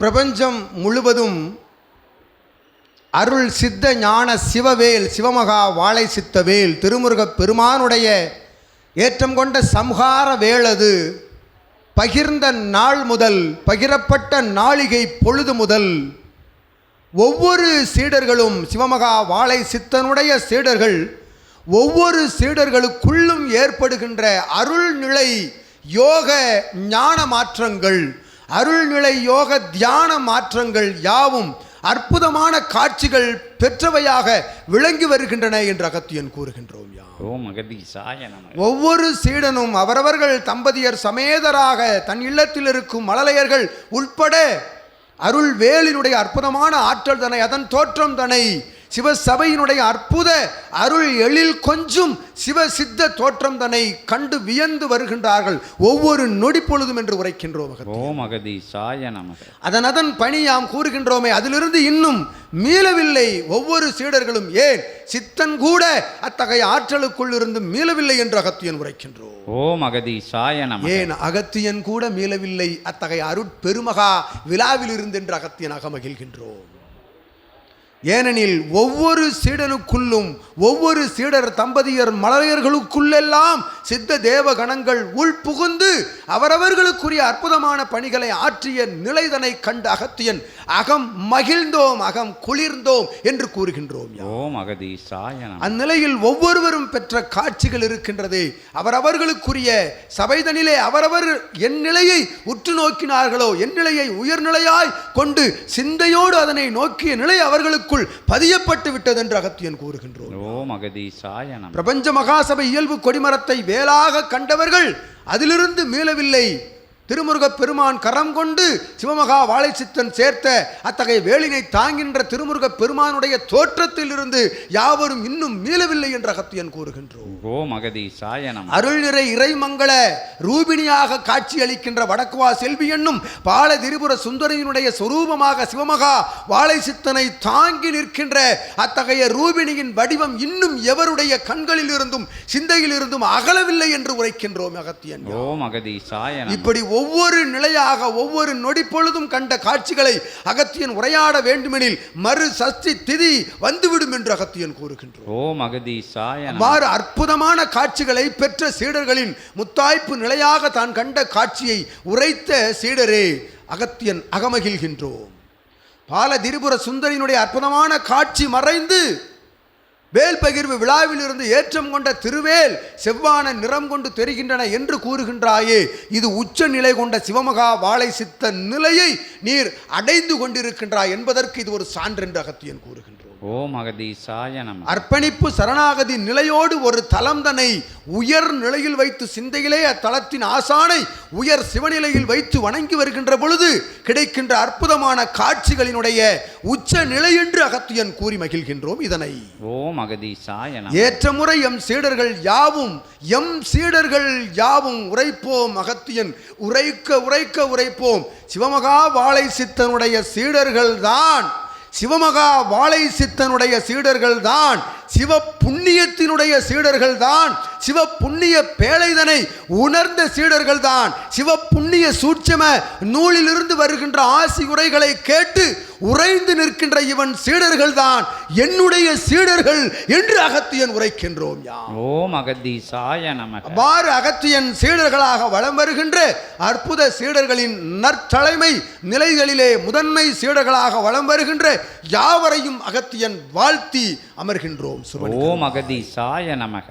பிரபஞ்சம் முழுவதும் அருள் சித்த ஞான சிவவேல் சிவமகா வாழை சித்தவேல் திருமுருகப் பெருமானுடைய ஏற்றம் கொண்ட சம்ஹார வேளது பகிர்ந்த நாள் முதல் பகிரப்பட்ட நாளிகை பொழுது முதல் ஒவ்வொரு சீடர்களும் சிவமகா வாழை சித்தனுடைய சீடர்கள் ஒவ்வொரு சீடர்களுக்குள்ளும் ஏற்படுகின்ற அருள்நிலை யோக ஞான மாற்றங்கள் அருள்நிலை யோக தியான மாற்றங்கள் யாவும் அற்புதமான காட்சிகள் பெற்றவையாக விளங்கி வருகின்றன என்று அகத்தியன் கூறுகின்றோம் ஒவ்வொரு சீடனும் அவரவர்கள் தம்பதியர் சமேதராக தன் இல்லத்தில் இருக்கும் மழலையர்கள் உட்பட அருள் வேலினுடைய அற்புதமான ஆற்றல் தனை அதன் தோற்றம் தனை சிவசபையினுடைய அற்புத அருள் எழில் கொஞ்சும் சிவ சித்த தோற்றம் தன்னை கண்டு வியந்து வருகின்றார்கள். ஒவ்வொரு நொடி பொழுதும் என்று உரைக்கின்றோம் நமக. அதன் அதன் பணி யாம் கூறுகின்றோமே அதிலிருந்து இன்னும் மீளவில்லை ஒவ்வொரு சீடர்களும். ஏன்? சித்தன் கூட அத்தகைய ஆற்றலுக்குள் இருந்து மீளவில்லை என்று அகத்தியன் உரைக்கின்றோம். ஓம் அகதீசாய நமக. ஏன்? அகத்தியன் கூட மீளவில்லை அத்தகைய அருட்பெருமகா விழாவில் இருந்து என்று அகத்தியனாக மகிழ்கின்றோம் ஏனெனில் ஒவ்வொரு சீடனுக்குள்ளும் ஒவ்வொரு சீடர் தம்பதியர் மலரையர்களுக்குள்ளெல்லாம் சித்த தேவ கணங்கள் உள்புகுந்து அவரவர்களுக்குரிய அற்புதமான பணிகளை ஆற்றிய நிலைதனை கண்ட அகத்தியன் அகம் மகிழ்ந்தோம் அகம் குளிர்ந்தோம் என்று கூறுகின்றோம். ஓம் அந்நிலையில் ஒவ்வொருவரும் பெற்ற காட்சிகள் இருக்கின்றது அவரவர்களுக்குரிய சபைதனிலே அவரவர் என் நிலையை உற்று நோக்கினார்களோ என் நிலையை உயர்நிலையாய் கொண்டு சிந்தையோடு அதனை நோக்கிய நிலை அவர்களுக்குள் பதியப்பட்டு விட்டது என்று அகத்தியன் கூறுகின்றோம் பிரபஞ்ச மகாசபை இயல்பு கொடிமரத்தை மேலாக கண்டவர்கள் அதிலிருந்து மீளவில்லை. திருமுருகப் பெருமான் கரம் கொண்டு சிவமகா வாழைச்சித்தன் சேர்த்த அத்தகைய வேலினை தாங்கின்ற திருமுருகப் பெருமானுடைய தோற்றத்தில் இருந்து யாவரும் இன்னும் மீளவில்லை என்ற அகத்தியன் கூறுகின்றோம். அருள் நிறை இறைமங்கள ரூபிணியாக காட்சியளிக்கின்ற வடக்குவா செல்வி என்னும் பால திரிபுர சுந்தரியினுடைய சொரூபமாக சிவமகா வாழை சித்தனை தாங்கி நிற்கின்ற அத்தகைய ரூபிணியின் வடிவம் இன்னும் எவருடைய கண்களில் இருந்தும் சிந்தையில் இருந்தும் அகலவில்லை என்று உரைக்கின்றோம் அகத்தியன். ஓம் அகதீசாய நமக இப்படி ஒவ்வொரு நிலையாக ஒவ்வொரு நொடி பொழுதும் கண்ட காட்சிகளை அகத்தியன் உரையாட வேண்டுமெனில் மறு சஷ்டி திதி வந்துவிடும் என்று அகத்தியன் கூறுகின்றோம் ஓம் அகதீசாய நமக அவ்வாறு அற்புதமான காட்சிகளை பெற்ற சீடர்களின் முத்தாய்ப்பு நிலையாக தான் கண்ட காட்சியை உரைத்த சீடரே அகத்தியன் அகமகிழ்கின்றோம். பால திரிபுர சுந்தரியினுடைய அற்புதமான காட்சி மறைந்து வேல் பகிர்வு விழாவிலிருந்து ஏற்றம் கொண்ட திருவேல் செவ்வான நிறம் கொண்டு தெரிகின்றன என்று கூறுகின்றாயே. இது உச்ச நிலை கொண்ட சிவமகா வாழை சித்த நிலையை நீர் அடைந்து கொண்டிருக்கின்றாய் என்பதற்கு இது ஒரு சான்றென்று அகத்தியன் கூறுகின்றார் ஓம் அகதீசாய நமக அர்ப்பணிப்பு சரணாகதி நிலையோடு ஒரு தலம் தன்னை உயர் நிலையில் வைத்து சிந்தையிலே அத்தலத்தின் ஆசானை உயர் சிவநிலையில் வைத்து வணங்கி வருகின்ற பொழுது கிடைக்கின்ற அற்புதமான காட்சிகளினுடைய உச்ச நிலை என்று அகத்தியன் கூறி மகிழ்கின்றோம் இதனை. ஓம் அகதீசாய நமக ஏற்ற முறை எம் சீடர்கள் யாவும் எம் சீடர்கள் யாவும் உரைப்போம் அகத்தியன். உரைக்க உரைக்க உரைப்போம். சிவமகா வாழை சித்தனுடைய சீடர்கள் தான் சிவமகா வாழை சித்தனுடைய சீடர்கள் தான் சிவ புண்ணியத்தினுடைய சீடர்கள் தான் சிவ புண்ணிய பேழைதனை உணர்ந்த சீடர்கள் தான் சிவ புண்ணிய சூட்சம நூலிலிருந்து வருகின்ற ஆசி உரைகளை கேட்டு உறைந்து நிற்கின்ற இவன் சீடர்கள் தான் என்னுடைய சீடர்கள் என்று அகத்தியன் உரைக்கின்றோம் ஓம் அகதீசாய நமக. அவ்வாறு அகத்தியன் சீடர்களாக வலம் வருகின்ற அற்புத சீடர்களின் நற்தலைமை நிலைகளிலே முதன்மை சீடர்களாக வலம் வருகின்ற யாவரையும் அகத்தியன் வாழ்த்தி அமர்கின்றோம். சுப ஓம் அகதீசாய நமக.